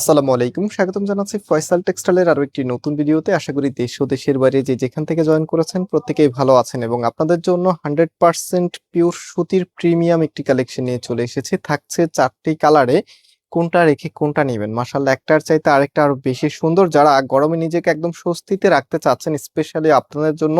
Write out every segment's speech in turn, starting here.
আসসালামু আলাইকুম, স্বাগতম জানাচ্ছি ফয়সাল টেক্সটাইলের আরও একটি নতুন ভিডিওতে। আশা করি দেশ ও দেশের বাইরে যে যেখান থেকে জয়েন করেছেন প্রত্যেকেই ভালো আছেন এবং আপনাদের জন্য হান্ড্রেড পার্সেন্ট পিওর সুতির প্রিমিয়াম একটি কালেকশন নিয়ে চলে এসেছি। থাকছে চারটি কালারে, কোনটা রেখে কোনটা নেবেন? মাসাল্লাহ একটার চাইতে আরেকটা আরও বেশি সুন্দর। যারা গরমে নিজেকে একদম স্বস্তিতে রাখতে চাচ্ছেন, স্পেশালি আপনাদের জন্য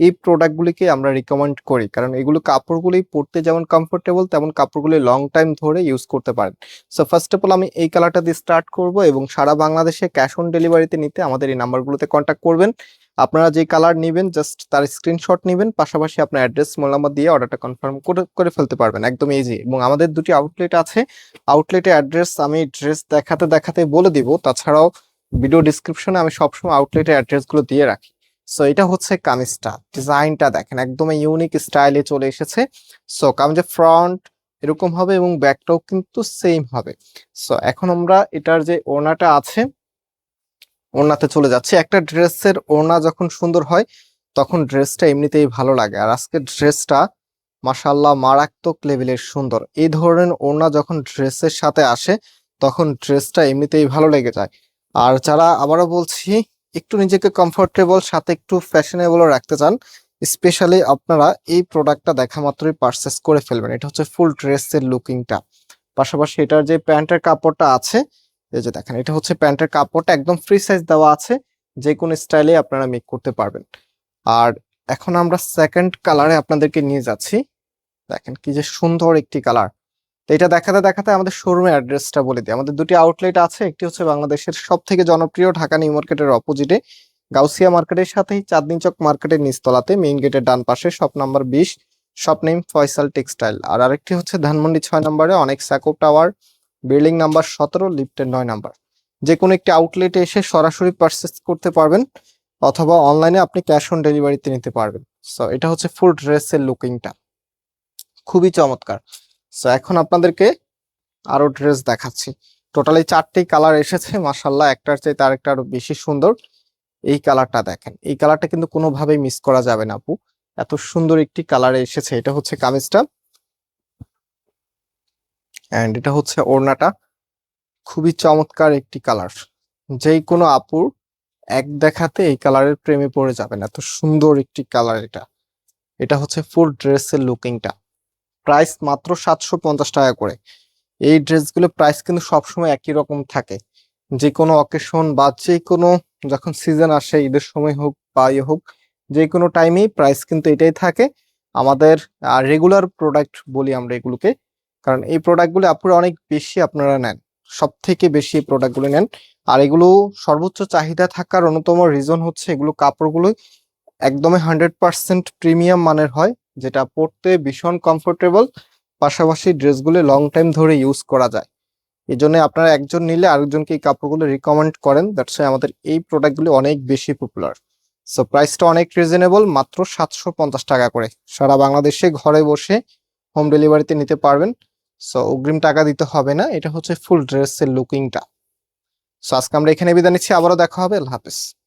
এই প্রোডাক্টগুলিকে আমরা রিকমেন্ড করি। কারণ এগুলো কাপড়গুলি পরতে যেমন কমফোর্টেবল তেমন কাপড়গুলি লং টাইম ধরে ইউজ করতে পারেন। সো ফার্স্ট অফ অল আমি এই কালারটা দিয়ে স্টার্ট করব এবং সারা বাংলাদেশে ক্যাশ অন ডেলিভারিতে নিতে আমাদের এই নাম্বারগুলোতে কন্ট্যাক্ট করবেন। আপনারা যে কালার নেবেন জাস্ট তার স্ক্রিনশট নেবেন, পাশাপাশি আপনার অ্যাড্রেস মোবাইল নাম্বার দিয়ে অর্ডারটা কনফার্ম করে করে ফেলতে পারবেন, একদম ইজি এবং আমাদের দুটি আউটলেট আছে। আউটলেটের অ্যাড্রেস আমি ড্রেস দেখাতে দেখাতে বলে দিব। তাছাড়াও ভিডিও ডিসক্রিপশনে আমি সবসময় আউটলেটের অ্যাড্রেসগুলো দিয়ে রাখি। সো এটা হচ্ছে কামিজটা ডিজাইনটা দেখেন একদম ইউনিক স্টাইলে চলে এসেছে। সো কামিজের ফ্রন্ট এরকম হবে এবং ব্যাকটাও কিন্তু সেম হবে। সো এখন আমরা এটার যে ওড়নাটা আছে, ওড়নাতে চলে যাচ্ছি। একটা ড্রেসের ওড়না যখন সুন্দর হয়, তখন ড্রেসটা এমনিতেই ভালো লাগে। আর আজকের ড্রেসটা মাসাল্লাহ মারাত্মক লেভেলের সুন্দর। এই ধরনের ওড়না যখন ড্রেসের সাথে আসে, তখন ড্রেসটা এমনিতেই ভালো লেগে যায়। আর যারা, আবারও বলছি একটু নিজেকে কমফোর্টেবল সাথে একটু ফ্যাশনেবলও রাখতে চান স্পেশালি আপনারা এই প্রোডাক্টটা দেখা মাত্রই পারচেস করে ফেলবেন। এটা হচ্ছে ফুল ড্রেসের লুকিংটা পাশাপাশি এটার যে প্যান্টের কাপড়টা আছে, এই যে দেখেন, এটা হচ্ছে প্যান্টের কাপড়টা একদম ফ্রি সাইজ দেওয়া আছে, যে কোনো স্টাইলে আপনারা মেক করতে পারবেন। আর এখন আমরা সেকেন্ড কালারে আপনাদেরকে নিয়ে যাচ্ছি। দেখেন কি যে সুন্দর একটি কালার তো এটা দেখাতে দেখাতে আমাদের শোরুমের অ্যাড্রেসটা বলে দিই। আমাদের দুটি আউটলেট আছে, একটি হচ্ছে বাংলাদেশের সব থেকে জনপ্রিয় ঢাকা নিউ মার্কেটের অপোজিটে গাউসিয়া মার্কেটের সাথেই চাঁদনি চক মার্কেটের নিচতলাতে মেইন গেটের ডান পাশে শপ নাম্বার বিশ শপ নেম ফয়সাল টেক্সটাইল আর আরেকটি হচ্ছে ধানমন্ডি ছয় নম্বরে অনেক স্যাকো টাওয়ার বিল্ডিং নাম্বার সতেরো লিফটের নয় নাম্বার। যে কোনো একটি আউটলেটে এসে সরাসরি পারচেস করতে পারবেন, অথবা অনলাইনে আপনি ক্যাশ অন ডেলিভারিতে নিতে পারবেন। সো এটা হচ্ছে ফুল ড্রেসের লুকিংটা খুবই চমৎকার। সো এখন আপনাদেরকে আরও ড্রেস দেখাচ্ছি। টোটালি চারটি কালার এসেছে মাসাল্লাহ একটার চাইতে আরেকটা আরও বেশি সুন্দর। এই কালারটা দেখেন, এই কালারটা কিন্তু কোনোভাবেই মিস করা যাবে না, আপু। এত সুন্দর একটি কালারে এসেছে, এটা হচ্ছে কামিজটা। অ্যান্ড এটা হচ্ছে ওড়নাটা। খুবই চমৎকার একটি কালার যেই কোনো আপুর এক দেখাতে এই কালারের প্রেমে পড়ে যাবেন, এত সুন্দর একটি কালার এটা। এটা হচ্ছে ফুল ড্রেসের লুকিংটা প্রাইস মাত্র সাতশো পঞ্চাশ টাকা করে। এই ড্রেসগুলো প্রাইস কিন্তু সবসময় একই রকম থাকে। যে কোনো অকেশন বা যে কোনো যখন সিজন আসে, ঈদের সময় হোক বা ইয়ে হোক যে কোনো টাইমেই প্রাইস কিন্তু এটাই থাকে। আমাদের রেগুলার প্রোডাক্ট বলি আমরা এগুলোকে। কারণ এই প্রোডাক্টগুলো আপনারা অনেক বেশি আপনারা নেন। সব থেকে বেশি এই প্রোডাক্টগুলো নেন। আর এগুলো সর্বোচ্চ চাহিদা থাকার অন্যতম রিজন হচ্ছে এগুলো কাপড়গুলো একদমই হান্ড্রেড পার্সেন্ট প্রিমিয়াম মানের হয়। যেটা পরতে ভীষণ কমফোর্টেবল পাশাপাশি ড্রেসগুলো লং টাইম ধরে ইউজ করা যায়। এই জন্য আপনারা একজন নিলে আরেকজনকে এই কাপড়গুলো রিকমেন্ড করেন দ্যাটস আমাদের এই প্রোডাক্টগুলো অনেক বেশি পপুলার সো প্রাইসটা অনেক রিজনেবল মাত্র সাতশো পঞ্চাশ টাকা করে। সারা বাংলাদেশে ঘরে বসে হোম ডেলিভারিতে নিতে পারবেন। সো অগ্রিম টাকা দিতে হবে না, এটা হচ্ছে ফুল ড্রেসের লুকিংটা সো আজকে আমরা এখানে বিদায় নিচ্ছি, আবারও দেখা হবে, আল্লাহ হাফেজ।